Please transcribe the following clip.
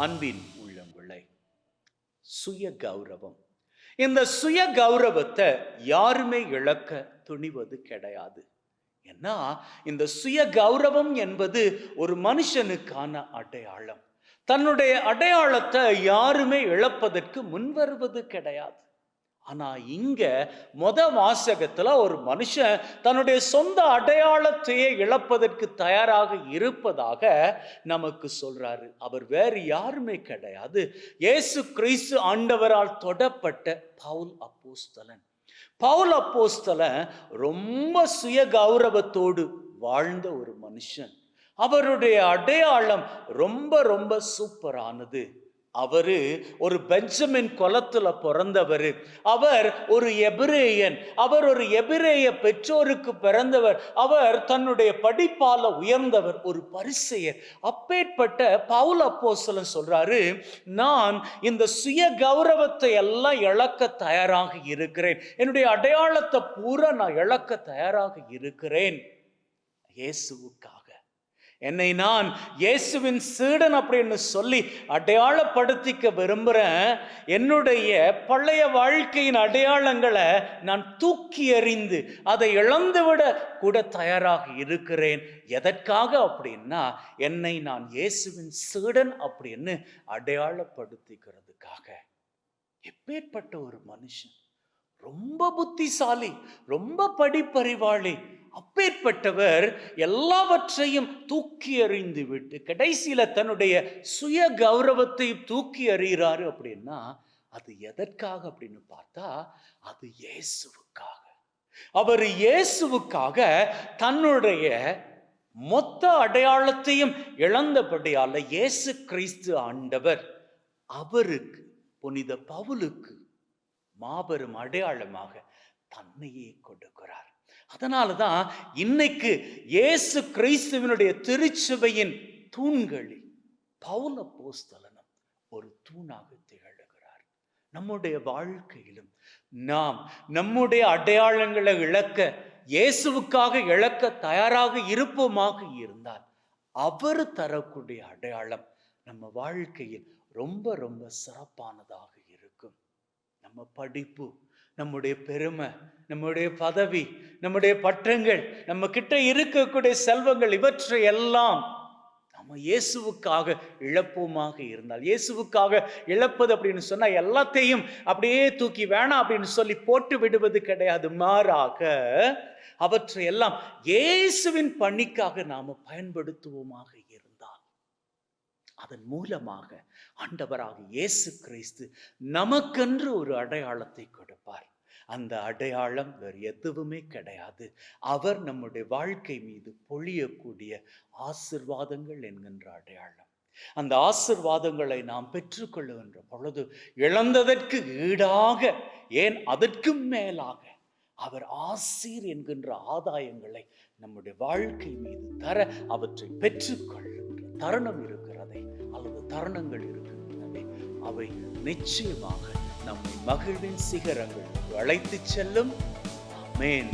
அன்பின் உள்ளங்களை. சுய கௌரவம். இந்த சுய கௌரவத்தை யாருமே இழக்க துணிவது கிடையாது. ஏன்னா இந்த சுய கௌரவம் என்பது ஒரு மனுஷனுக்கான அடையாளம். தன்னுடைய அடையாளத்தை யாருமே இழப்பதற்கு முன்வருவது கிடையாது. ஆனால் இங்கே மொத வாசகத்தில் ஒரு மனுஷன் தன்னுடைய சொந்த அடையாளத்தையே இழப்பதற்கு தயாராக இருப்பதாக நமக்கு சொல்கிறாரு அவர் வேறு யாருமே கிடையாது. இயேசு கிறிஸ்து ஆண்டவரால் தொடப்பட்ட பவுல் அப்போஸ்தலன். பவுல் அப்போஸ்தலன் ரொம்ப சுய கௌரவத்தோடு வாழ்ந்த ஒரு மனுஷன். அவருடைய அடையாளம் ரொம்ப ரொம்ப சூப்பரானது. அவர் ஒரு பெஞ்சமின் குலத்தில் பிறந்தவர். அவர் ஒரு எபிரேயன். அவர் ஒரு எபிரேய பெற்றோருக்கு பிறந்தவர். அவர் தன்னுடைய படிப்பால உயர்ந்தவர் ஒரு பரிசெயர். அப்பேற்பட்ட பவுல் அப்போசலன் சொல்றாரு நான் இந்த சுய கௌரவத்தை எல்லாம் இழக்க தயாராக இருக்கிறேன். என்னுடைய அடையாளத்தை பூரா நான் இழக்க தயாராக இருக்கிறேன். இயேசுவுக்காக. என்னை நான் இயேசுவின் சீடன் அப்படின்னு சொல்லி அடையாளப்படுத்திக்க விரும்புகிறேன் என்னுடைய பழைய வாழ்க்கையின் அடையாளங்களை நான் தூக்கி எறிந்து அதை இழந்துவிட கூட தயாராக இருக்கிறேன். எதற்காக அப்படின்னா என்னை நான் இயேசுவின் சீடன் அப்படின்னு அடையாளப்படுத்திக்கிறதுக்காக. எப்பேற்பட்ட ஒரு மனுஷன் ரொம்ப புத்திசாலி ரொம்ப படிப்பறிவாளி அப்பேற்பட்டவர் எல்லாவற்றையும் தூக்கி எறிந்து விட்டு கடைசியில தன்னுடைய சுய கௌரவத்தை தூக்கி எறிகிறாரு அப்படின்னா அது எதற்காக அப்படின்னு பார்த்தா அது இயேசுவுக்காக. அவர் இயேசுவுக்காக தன்னுடைய மொத்த அடையாளத்தையும் இழந்தபடியால இயேசு கிறிஸ்து ஆண்டவர் அவருக்கு புனித பவுலுக்கு மாபெரும் அடையாளமாக தன்னையே கொடுக்கிறார். அதனால தான் இன்னைக்கு இயேசு கிறிஸ்துவனுடைய திருச்சபையின் தூண்களில் பௌல போஸ்தலனம் ஒரு தூணாக திகழ்கிறார். நம்முடைய வாழ்க்கையிலும் நாம் நம்முடைய அடையாளங்களை இழக்க இயேசுவுக்காக இழக்க தயாராக இருப்போமாக இருந்தால் அவர் தரக்கூடிய அடையாளம் நம்ம வாழ்க்கையில் ரொம்ப ரொம்ப சிறப்பானதாக இருக்கும். நம்ம படிப்பு நம்முடைய பெருமை நம்முடைய பதவி நம்முடைய பட்டங்கள் நம்ம கிட்ட இருக்கக்கூடிய செல்வங்கள் இவற்றை எல்லாம் நம்ம இயேசுவுக்காக இழப்போமாக இருந்தால் இயேசுவுக்காக இழப்பது அப்படின்னு சொன்னால் எல்லாத்தையும் அப்படியே தூக்கி வேணாம் அப்படின்னு சொல்லி போட்டு விடுவது கிடையாது. மாறாக அவற்றை எல்லாம் இயேசுவின் பணிக்காக நாம் பயன்படுத்துவோமாக இருந்தால் அதன் மூலமாக ஆண்டவராக இயேசு கிறிஸ்து நமக்கென்று ஒரு அடையாளத்தை கொடுப்பார். அந்த அடையாளம் வேறு எதுவுமே கிடையாது. அவர் நம்முடைய வாழ்க்கை மீது பொழியக்கூடிய ஆசிர்வாதங்கள் என்கின்ற அடையாளம். அந்த ஆசிர்வாதங்களை நாம் பெற்றுக்கொள்ளுகின்ற பொழுது இழந்ததற்கு ஈடாக ஏன் அதற்கும் மேலாக அவர் ஆசீர் என்கின்ற ஆதாயங்களை நம்முடைய வாழ்க்கை மீது தர அவற்றை பெற்றுக்கொள்ளுகின்ற தருணம் இருக்கிறதே அல்லது தருணங்கள் இருக்கின்றனவே அவை நிச்சயமாக நம்மை மகிழ்வின் சிகரங்கள் அழைத்துச் செல்லும். மேன்